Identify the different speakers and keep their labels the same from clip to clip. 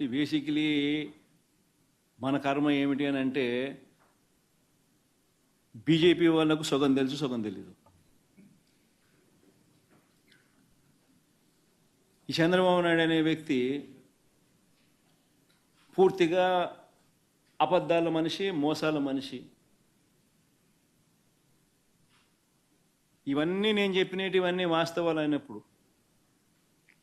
Speaker 1: Basically మన కర్మ ఏమిటి అని అంటే బీజేపీ వాళ్ళకు సగం తెలుసు సగం తెలీదు. ఈ చంద్రబాబు నాయుడు అనే వ్యక్తి పూర్తిగా అబద్ధాల మనిషి మోసాల మనిషి. ఇవన్నీ నేను చెప్పినటివన్నీ వాస్తవాలు అయినప్పుడు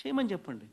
Speaker 1: చేయమని చెప్పండి.